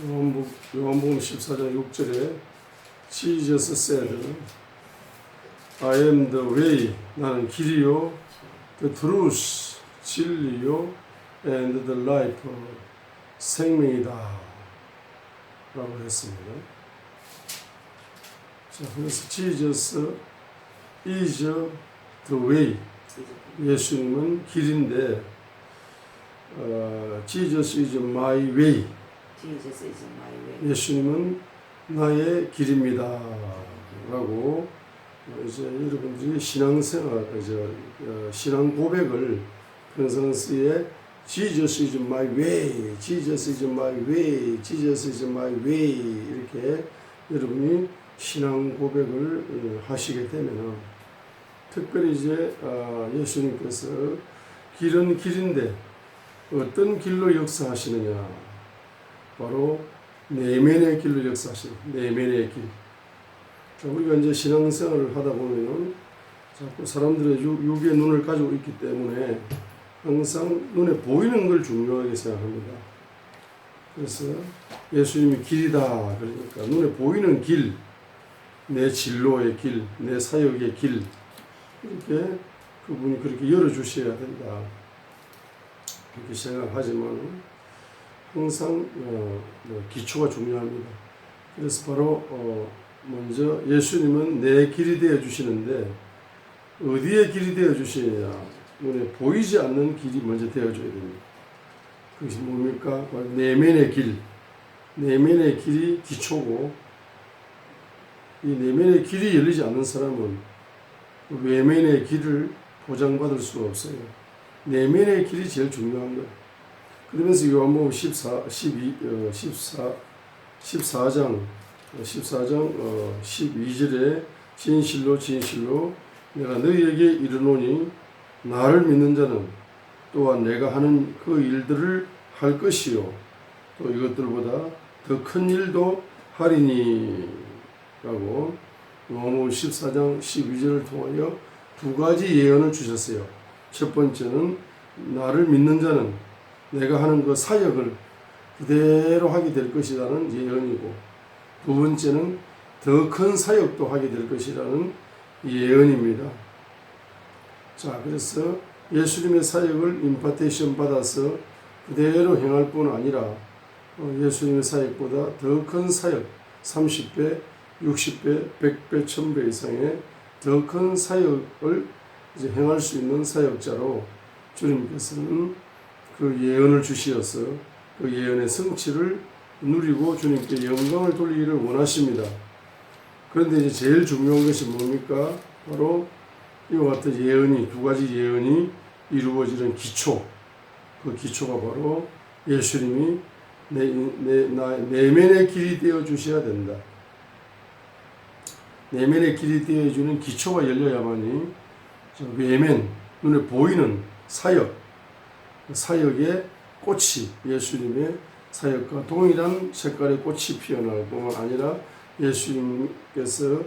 요한복, 요한복음 14장 6절에 Jesus said, I am the way, 나는 길이요, the truth, 진리요, and the life, 생명이다. 라고 했습니다. 자, 그래서 Jesus is the way. 예수님은 길인데, 어, Jesus is my way. 예수님은 나의 길입니다. 라고 이제 여러분들이 신앙생활, 이제 어, 신앙 고백을 프랑스어에 Jesus is my way, Jesus is my way, Jesus is my way 이렇게 여러분이 신앙 고백을 어, 하시게 되면 특별히 이제 어, 예수님께서 길은 길인데 어떤 길로 역사하시느냐 바로 내면의 길로 역사하시는 내면의 길. 자, 우리가 이제 신앙생활을 하다 보면은 자꾸 사람들의 육, 육의 눈을 가지고 있기 때문에 항상 눈에 보이는 걸 중요하게 생각합니다. 그래서 예수님이 길이다 그러니까 눈에 보이는 길, 내 진로의 길, 내 사역의 길 이렇게 그분이 그렇게 열어주셔야 된다. 그렇게 생각하지만 항상 어, 뭐 기초가 중요합니다. 그래서 바로 어, 먼저 예수님은 내 길이 되어 주시는데 어디에 길이 되어 주시느냐 눈에 보이지 않는 길이 먼저 되어 줘야 됩니다. 그것이 뭡니까? 내면의 길, 내면의 길이 기초고 이 내면의 길이 열리지 않는 사람은 외면의 길을 보장받을 수가 없어요. 내면의 길이 제일 중요한 거예요. 그러면서 요한복음 14, 12, 어, 14, 14장, 14장 어, 12절에 진실로 진실로 내가 너희에게 이르노니 나를 믿는 자는 또한 내가 하는 그 일들을 할 것이요 또 이것들보다 더 큰 일도 하리니 라고 요한복음 14장 12절을 통하여 두 가지 예언을 주셨어요. 첫 번째는 나를 믿는 자는 내가 하는 그 사역을 그대로 하게 될 것이라는 예언이고 두 번째는 더 큰 사역도 하게 될 것이라는 예언입니다. 자, 그래서 예수님의 사역을 임파테이션 받아서 그대로 행할 뿐 아니라 어, 예수님의 사역보다 더 큰 사역, 30배, 60배, 100배, 1000배 이상의 더 큰 사역을 이제 행할 수 있는 사역자로 주님께서는 그 예언을 주시어서 그 예언의 성취를 누리고 주님께 영광을 돌리기를 원하십니다. 그런데 이제 제일 중요한 것이 뭡니까? 바로 이와 같은 예언이 두 가지 예언이 이루어지는 기초. 그 기초가 바로 예수님이 내, 내, 나, 내면의 길이 되어 주셔야 된다. 내면의 길이 되어 주는 기초가 열려야만이 저 외면, 눈에 보이는 사역, 사역의 꽃이 예수님의 사역과 동일한 색깔의 꽃이 피어날 뿐만 아니라 예수님께서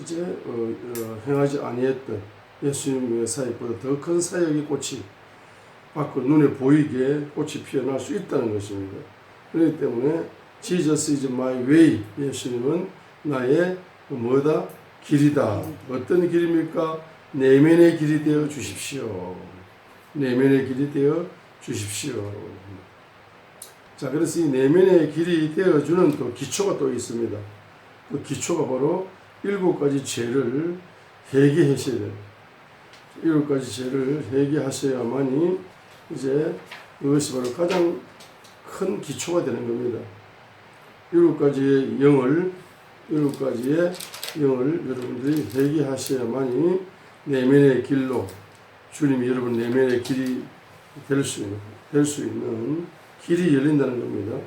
이제 어, 어, 행하지 아니했던 예수님의 사역보다 더 큰 사역의 꽃이 밖으로 눈에 보이게 꽃이 피어날 수 있다는 것입니다. 그렇기 때문에 Jesus is my way 예수님은 나의 뭐다 길이다. 어떤 길입니까? 내면의 길이 되어 주십시오. 내면의 길이 되어 주십시오. 자, 그래서 이 내면의 길이 되어주는 또 기초가 또 있습니다. 그 기초가 바로 일곱 가지 죄를 회개하셔야 돼요. 일곱 가지 죄를 회개하셔야만이 이제 그것이 바로 가장 큰 기초가 되는 겁니다. 일곱 가지의 영을, 일곱 가지의 영을 여러분들이 회개하셔야만이 내면의 길로 주님이 여러분 내면의 길이 될 수 있는, 될수 길이 열린다는 겁니다.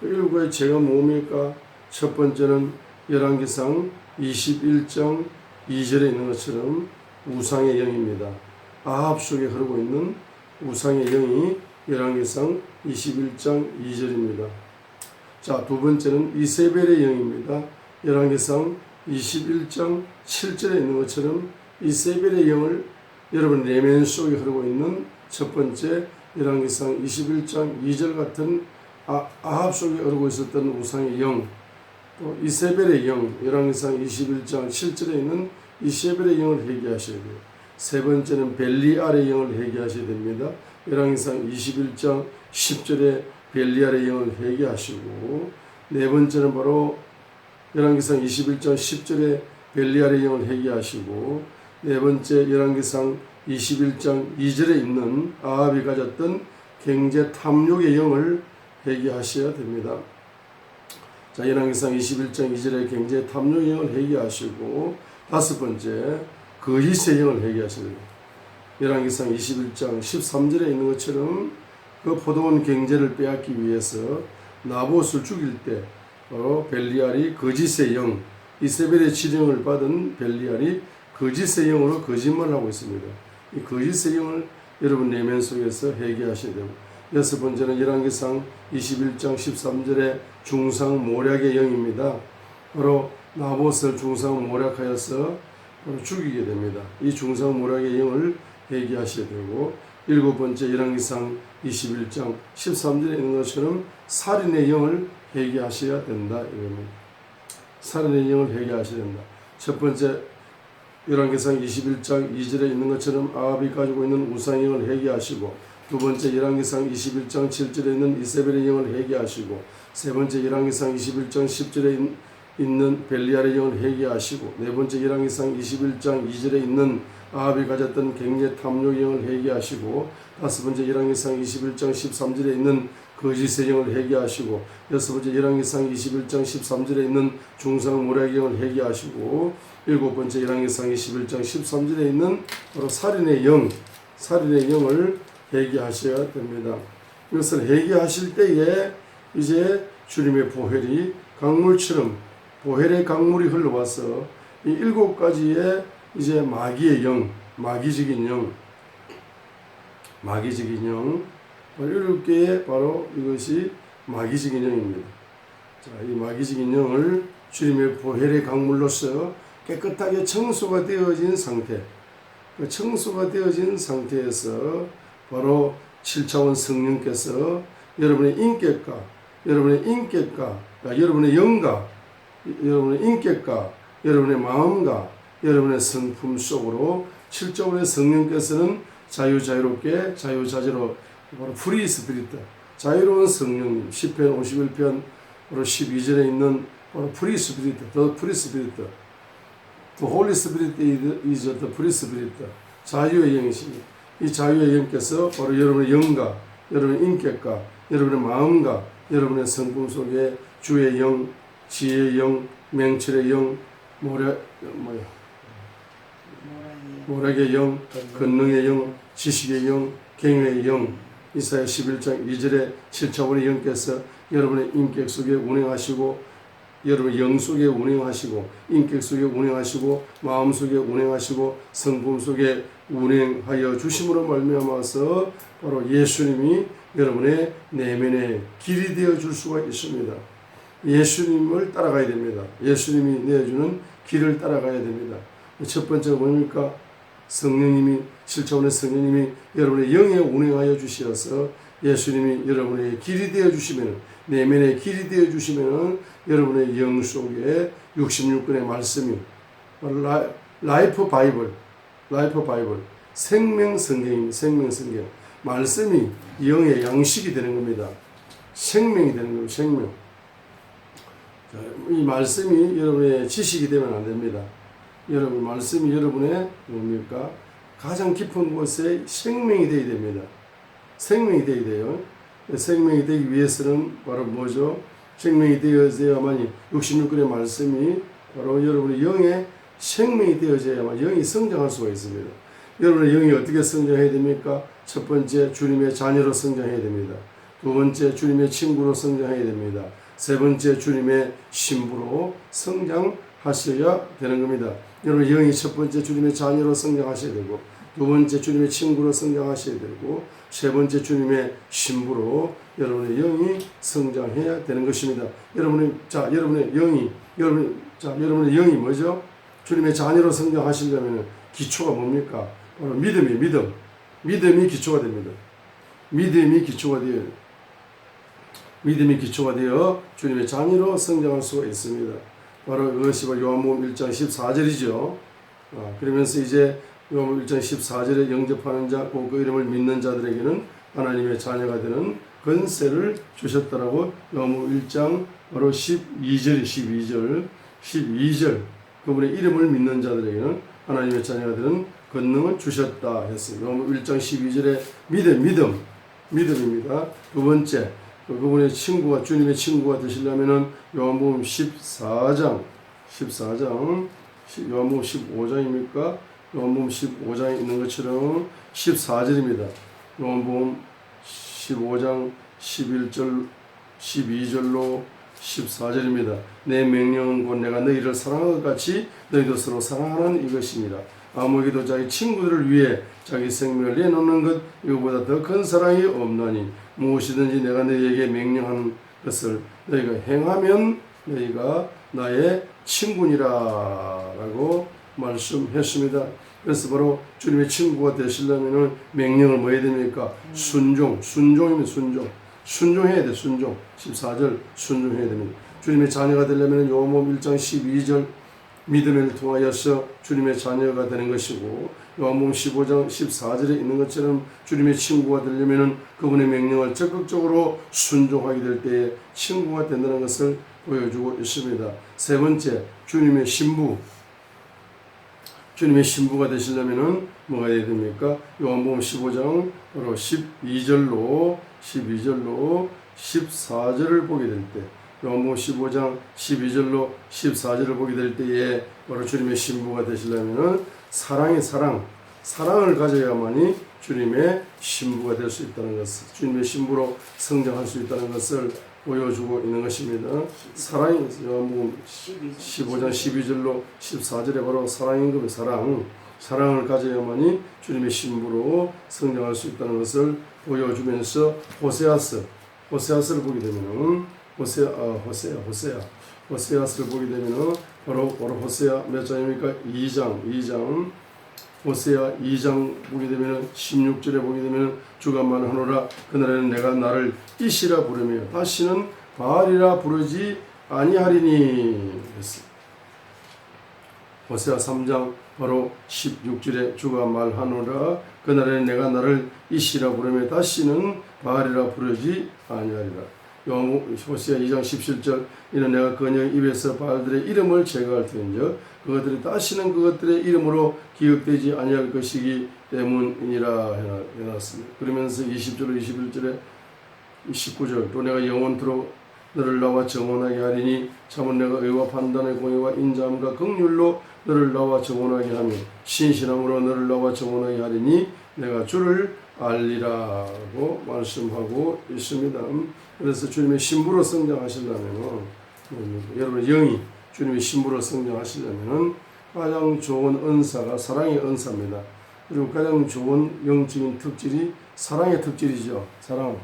그 일곱 가지 죄가 뭡니까? 첫 번째는 열왕기상 21장 2절에 있는 것처럼 우상의 영입니다. 아합 속에 흐르고 있는 우상의 영이 열왕기상 21장 2절입니다. 자, 두 번째는 이세벨의 영입니다. 열왕기상 21장 7절에 있는 것처럼 이세벨의 영을 여러분 내면 속에 흐르고 있는 첫 번째 열왕기상 21장 2절 같은 아, 아합 속에 어르고 있었던 우상의 영, 또 이세벨의 영, 열왕기상 21장 7절에 있는 이세벨의 영을 회개하셔야 돼요. 세 번째는 벨리알의 영을 회개하셔야 됩니다. 열왕기상 21장 10절에 벨리알의 영을 회개하시고 네 번째는 바로 열왕기상 21장 10절에 벨리알의 영을 회개하시고 네 번째 열왕기상 21장 2절에 있는 아합이 가졌던 경제 탐욕의 영을 회개하셔야 됩니다. 자, 열왕기상 21장 2절에 경제 탐욕의 영을 회개하시고 다섯 번째 거짓의 영을 회개하셔야 됩니다. 열왕기상 21장 13절에 있는 것처럼 그 포도원 경제를 빼앗기 위해서 나봇을 죽일 때 바로 벨리알이 거짓의 영, 이세벨의 지령을 받은 벨리알이 거짓의 영으로 거짓말하고 있습니다. 이 거짓의 영을 여러분 내면 속에서 회개하셔야 되고 여섯 번째는 열왕기상 21장 13절에 중상 모략의 영입니다. 바로 나봇을 중상 모략하여서 죽이게 됩니다. 이 중상 모략의 영을 회개하셔야 되고 일곱 번째 열왕기상 21장 13절에 있는 것처럼 살인의 영을 회개하셔야 된다 이겁니다. 살인의 영을 회개하셔야 된다. 첫 번째 열왕기상 21장 2절에 있는 것처럼 아합이 가지고 있는 우상 영을 회개하시고 두 번째 열왕기상 21장 7절에 있는 이세벨의 영을 회개하시고 세 번째 열왕기상 21장 10절에 있는 벨리알의 영을 회개하시고 네 번째 열왕기상 21장 2절에 있는 아합이 가졌던 경제 탐욕의 영을 회개하시고 다섯 번째 열왕기상 21장 13절에 있는 거짓의 영을 회개하시고 여섯 번째 열왕기상 21장 13절에 있는 중상 영을 회개하시고 일곱 번째 열왕기상 21장 13절에 있는 바로 살인의 영, 살인의 영을 회개하셔야 됩니다. 이것을 회개하실 때에 이제 주님의 보혈이 강물처럼 보혈의 강물이 흘러와서 이 일곱 가지의 이제 마귀의 영, 마귀적인 영, 마귀적인 영, 일곱 개의 바로 이것이 마귀적인 영입니다. 자, 이 마귀적인 영을 주님의 보혈의 강물로서 깨끗하게 청소가 되어진 상태, 그 청소가 되어진 상태에서 바로 7차원 성령께서 여러분의 인격과 여러분의 인격과 그러니까 여러분의 영과 여러분의 인격과 여러분의 마음과 여러분의 성품 속으로 7차원의 성령께서는 자유자유롭게 자유자재로 바로 프리 스피리트 자유로운 성령님 10편 51편 바로 12절에 있는 바로 프리 스피리트 더 프리 스피리트 The Holy Spirit is the free spirit. 자유의 영이십니다. 이 자유의 영께서 바로 여러분의 영과 여러분의 인격과 여러분의 마음과 여러분의 성품 속에 주의 영, 지혜의 영, 명철의 영, 모략 뭐야. 모략의 영, 권능의 영, 지식의 영, 경외의 영. 이사야 11장 2절에 7차원의 영께서 여러분의 인격 속에 운행하시고 여러분 영 속에 운행하시고 인격 속에 운행하시고 마음 속에 운행하시고 성품 속에 운행하여 주심으로 말미암아서 바로 예수님이 여러분의 내면에 길이 되어 줄 수가 있습니다. 예수님을 따라가야 됩니다. 예수님이 내주는 길을 따라가야 됩니다. 첫 번째가 뭡니까? 성령님이 실차원의 성령님이 여러분의 영에 운행하여 주시어서 예수님이 여러분의 길이 되어 주시면 내면의 길이 되어 주시면 여러분의 영 속에 66권의 말씀이 라, 라이프 바이블 라이프 바이블 생명 성경입니다. 생명 성경 말씀이 영의 양식이 되는 겁니다. 생명이 되는 겁니다. 생명. 자, 이 말씀이 여러분의 지식이 되면 안 됩니다. 여러분 말씀이 여러분의 뭡니까? 가장 깊은 곳에 생명이 되어야 됩니다. 생명이 되어야 돼요. 생명이 되기 위해서는 바로 뭐죠? 생명이 되어야만이 66권의 말씀이 바로 여러분의 영의 생명이 되어져야만 영이 성장할 수가 있습니다. 여러분의 영이 어떻게 성장해야 됩니까? 첫 번째 주님의 자녀로 성장해야 됩니다. 두 번째 주님의 친구로 성장해야 됩니다. 세 번째 주님의 신부로 성장하셔야 되는 겁니다. 여러분 영이 첫 번째 주님의 자녀로 성장하셔야 되고 두 번째 주님의 친구로 성장하셔야 되고 세 번째 주님의 신부로 여러분의 영이 성장해야 되는 것입니다. 여러분의 자 여러분의 영이 여러분 자 여러분의 영이 뭐죠? 주님의 자녀로 성장하시려면 기초가 뭡니까? 바로 믿음이 믿음. 믿음이 기초가 됩니다. 믿음이 기초가 되어요. 믿음의 기초가 되어 주님의 자녀로 성장할 수가 있습니다. 바로 그것이 요한복음 1장 14절이죠. 아, 그러면서 이제 요한복음 1장 14절에 영접하는 자, 곧그 이름을 믿는 자들에게는 하나님의 자녀가 되는 권세를 주셨다라고 요한복음 1장 바로 12절, 12절, 12절 그분의 이름을 믿는 자들에게는 하나님의 자녀가 되는 권능을 주셨다 했어요. 요한복음 1장 12절에 믿음, 믿음, 믿음입니다. 두 번째, 그 그분의 친구가 주님의 친구가 되시려면은 요한복음 14장, 14장, 시- 요한복음 15장입니까? 요한복음 15장에 있는 것처럼 14절입니다. 요한복음 15장 11절, 12절로 14절입니다. 내 명령은 곧 내가 너희를 사랑한 것 같이 너희도 서로 사랑하는 이것입니다. 아무에게도 자기 친구들을 위해 자기 생명을 내놓는 것 이거보다 더 큰 사랑이 없나니 무엇이든지 내가 너희에게 명령하는 것을 너희가 행하면 너희가 나의 친구니라라고 말씀했습니다. 그래서 바로 주님의 친구가 되시려면은 명령을 뭐 해야 됩니까? 순종, 순종이면 순종. 순종해야 돼, 순종. 14절 순종해야 됩니다. 주님의 자녀가 되려면 요한복음 1장 12절 믿음을 통하여서 주님의 자녀가 되는 것이고 요한복음 15장 14절에 있는 것처럼 주님의 친구가 되려면 그분의 명령을 적극적으로 순종하게 될 때에 친구가 된다는 것을 보여주고 있습니다. 세 번째, 주님의 신부. 주님의 신부가 되시려면은 뭐가 해야 됩니까? 요한복음 15장 바로 12절로 12절로 14절을 보게 될 때, 요한복음 15장 12절로 14절을 보게 될 때에 바로 주님의 신부가 되시려면은 사랑의 사랑, 사랑을 가져야만이 주님의 신부가 될 수 있다는 것을, 주님의 신부로 성장할 수 있다는 것을 보여주고 있는 것입니다. 사랑이 요한복음 12장 15장 12절로 14절에 바로 사랑인 급의 사랑, 사랑을 가져야만이 주님의 신부로 성장할 수 있다는 것을 보여주면서 호세아스, 호세아스를 보게 되면은 호세, 아, 호세아, 호세아, 호세아스를 보게 되면은 바로 바로 호세아 몇 장입니까? 2장, 2장. 호세아 2장 보게 되면 16절에 보게 되면 주가 말하노라 그날에는 내가 나를 이시라 부르며 다시는 바알이라 부르지 아니하리니. 호세아 3장 바로 16절에 주가 말하노라 그날에는 내가 나를 이시라 부르며 다시는 바알이라 부르지 아니하리라. 요한 호세아 2장 17절 이는 내가 그녀의 입에서 바알들의 이름을 제거할 터인즉 그것들이 다시는 그것들의 이름으로 기억되지 아니할 것이기 때문이라 해놨습니다. 그러면서 20절 21절에 19절 또 내가 영원토록 너를 나와 정원하게 하리니 참은 내가 의와 판단의 공의와 인자함과 긍휼로 너를 나와 정원하게 하며 신실함으로 너를 나와 정원하게 하리니 내가 주를 알리라고 말씀하고 있습니다. 그래서 주님의 신부로 성장하시려면 여러분 영이 주님의 신부로 성장하시려면 가장 좋은 은사가 사랑의 은사입니다. 그리고 가장 좋은 영적인 특질이 사랑의 특질이죠. 사랑.